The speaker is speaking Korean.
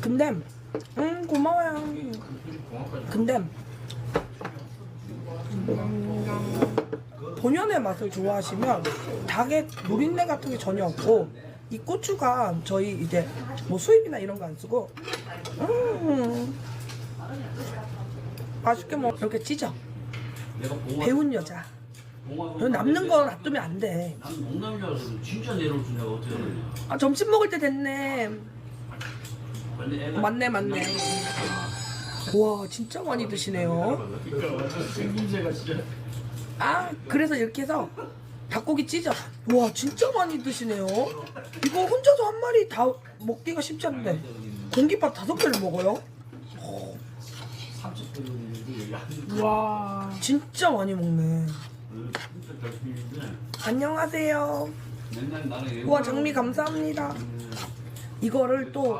근데 음 고마워요. 근데 본연의 맛을 좋아하시면 닭의 노린내 같은 게 전혀 없고 이 고추가 저희 이제 뭐 수입이나 이런 거 안 쓰고 음 맛있게 먹 이렇게 찢어 배운 여자 남는 거 놔두면 안 돼. 난 농담이라서 진짜 내려올 줄 내가 어떻게 알았냐 아, 점심 먹을 때 됐네. 애가 맞네, 맞네. 와, 진짜 많이 드시네요. 아, 그래서 이렇게 해서 닭고기 찢어. 와, 진짜 많이 드시네요. 이거 혼자서 한 마리 다 먹기가 쉽지 않은데. 공깃밥 다섯 개를 먹어요? 30분 와, 진짜 많이 먹네. 안녕하세요. 우와, 장미 감사합니다. 이거를 또